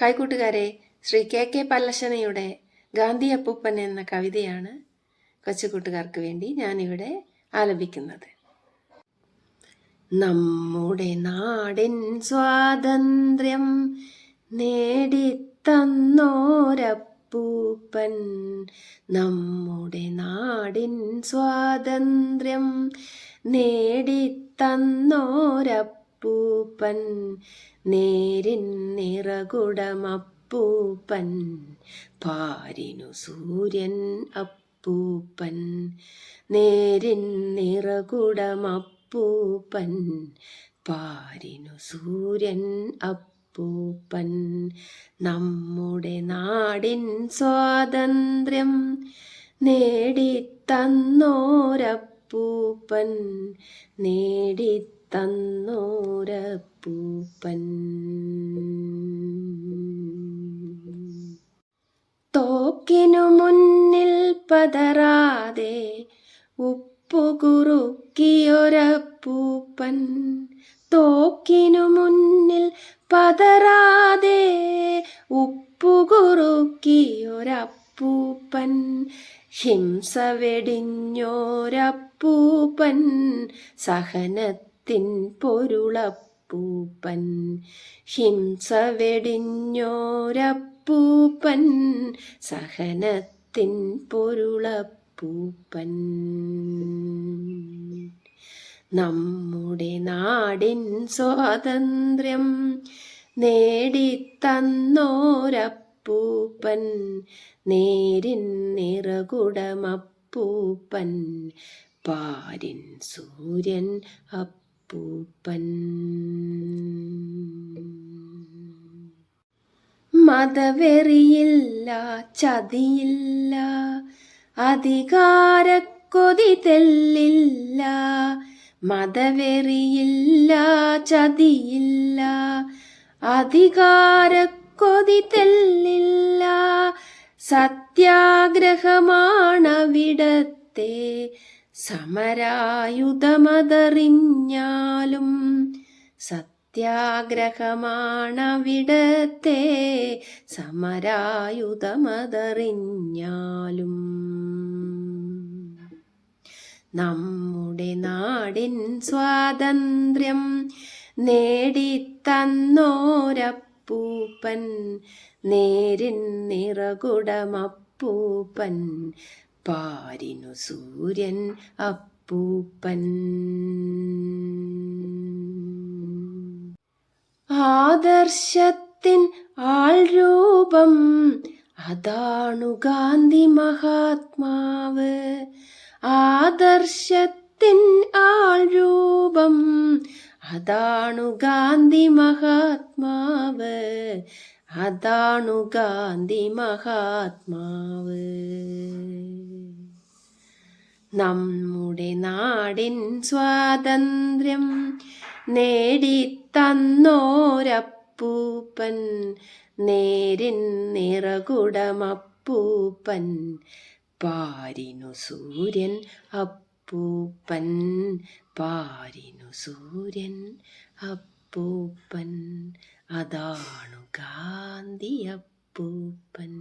Hi കൂട്ടുകാരെ. Shri K K പല്ലശനയുടെ ഗാന്ധി അപ്പൂപ്പൻ എന്ന കവിതയാണ് കൊച്ചു കൂട്ടുകാർക്ക് വേണ്ടി ഞാനിവിടെ ആലപിക്കുന്നത്. നമ്മുടെ നാടിൻ സ്വാതന്ത്ര്യം നേടിത്തന്നോരപ്പൂപ്പൻ. നമ്മുടെ നാടിൻ സ്വാതന്ത്ര്യം നേടിത്തന്നോരപ്പൂപ്പൻ നേരിൻ നിറകുടമപ്പൂപ്പൻ പാരിനു സൂര്യൻ അപ്പൂപ്പൻ നേരിൻ നിറകുടമപ്പൂപ്പൻ പാരിനു സൂര്യൻ അപ്പൂപ്പൻ. നമ്മുടെ നാടിൻ സ്വാതന്ത്ര്യം നേടിത്തന്നോരപ്പൂപ്പൻ നേടിത്തന്നോരപ്പൂപ്പൻ തോക്കിനു മുന്നിൽ പതറാതെ ഉപ്പുകുറുക്കിയൊരപ്പൂപ്പൻ തോക്കിനു മുന്നിൽ പതറാതെ ഉപ്പുകുറുക്കിയൊരപ്പൂപ്പൻ ഹിംസ വെടിഞ്ഞോരപ്പൂപ്പൻ. സഹനത്തിൻ പൊരുളപ്പൂപ്പൻ ഹിംസ വെടിഞ്ഞോരപ്പൂപ്പൻ സഹനത്തിൻ പൊരുളപ്പൂപ്പൻ. നമ്മുടെ നാടിൻ സ്വാതന്ത്ര്യം നേടിത്തന്നോരപ്പൂപ്പൻ നേരിൻ നിറകുടമപ്പൂപ്പൻ പാരിൻ സൂര്യൻ അപ്പൂപ്പൻ മതവെറിയില്ല ചതിയില്ല അധികാരക്കൊതി തെല്ലില്ല. മതവെറിയില്ല ചതിയില്ല അധികാരക്കൊതി തെല്ലില്ല. സത്യാഗ്രഹമാണവിടത്തെ സമരായുധമതറിഞ്ഞാലും സത്യാഗ്രഹമാണവിടത്തെ സമരായുധമതറിഞ്ഞാലും. നമ്മുടെ നാടിൻ സ്വാതന്ത്ര്യം നേടിത്തന്നോരപ്പൂപ്പൻ നേരിൻ നിറകുടമപ്പൂപ്പൻ പാരിനു സൂര്യൻ അപ്പൂപ്പൻ. ആദർശത്തിൻ ആൾരൂപം അതാണു ഗാന്ധി മഹാത്മാവ്. ആദർശത്തിൻ ആൾരൂപം അതാണു ഗാന്ധി മഹാത്മാവ്. അതാണു ഗാന്ധി മഹാത്മാവ്. നമ്മുടെ നാടിൻ സ്വാതന്ത്ര്യം നേടിത്തന്നോരപ്പൂപ്പൻ നേരിൻ നിറകുടമപ്പൂപ്പൻ പാരിനു സൂര്യൻ അപ്പൂപ്പൻ പാരിനു സൂര്യൻ അപ്പൂപ്പൻ അതാണു ഗാന്ധി അപ്പൂപ്പൻ